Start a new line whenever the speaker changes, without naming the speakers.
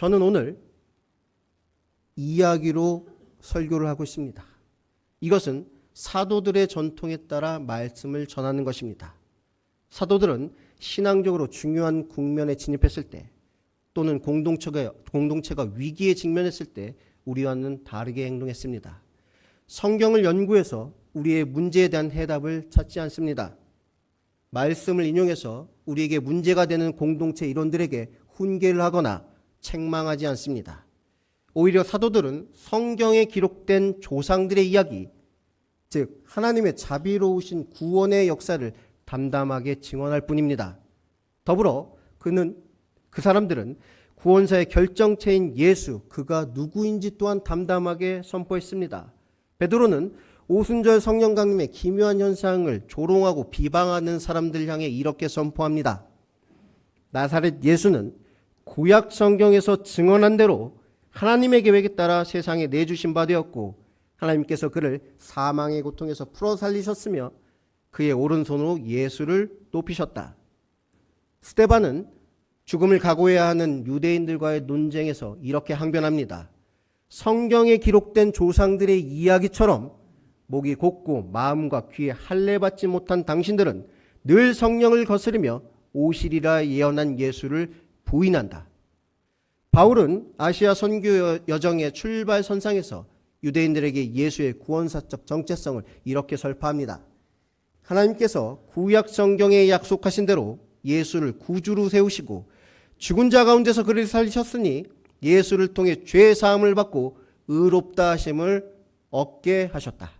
저는 오늘 이야기로 설교를 하고 있습니다. 이것은 사도들의 전통에 따라 말씀을 전하는 것입니다. 사도들은 신앙적으로 중요한 국면에 진입했을 때 또는 공동체가, 공동체가 위기에 직면했을 때 우리와는 다르게 행동했습니다. 성경을 연구해서 우리의 문제에 대한 해답을 찾지 않습니다. 말씀을 인용해서 우리에게 문제가 되는 공동체 이론들에게 훈계를 하거나 책망하지 않습니다. 오히려 사도들은 성경에 기록된 조상들의 이야기, 즉 하나님의 자비로우신 구원의 역사를 담담하게 증언할 뿐입니다. 더불어 그는 그 사람들은 구원사의 결정체인 예수 그가 누구인지 또한 담담하게 선포했습니다. 베드로는 오순절 성령 강림의 기묘한 현상을 조롱하고 비방하는 사람들 향해 이렇게 선포합니다. 나사렛 예수는 구약 성경에서 증언한 대로 하나님의 계획에 따라 세상에 내주신 바 되었고 하나님께서 그를 사망의 고통에서 풀어 살리셨으며 그의 오른손으로 예수를 높이셨다. 스테반은 죽음을 각오해야 하는 유대인들과의 논쟁에서 이렇게 항변합니다. 성경에 기록된 조상들의 이야기처럼 목이 곧고 마음과 귀에 할례 받지 못한 당신들은 늘 성령을 거스르며 오시리라 예언한 예수를 부인한다. 바울은 아시아 선교 여정의 출발 선상에서 유대인들에게 예수의 구원사적 정체성을 이렇게 설파합니다. 하나님께서 구약 성경에 약속하신 대로 예수를 구주로 세우시고 죽은 자 가운데서 그를 살리셨으니 예수를 통해 죄 사함을 받고 의롭다 하심을 얻게 하셨다.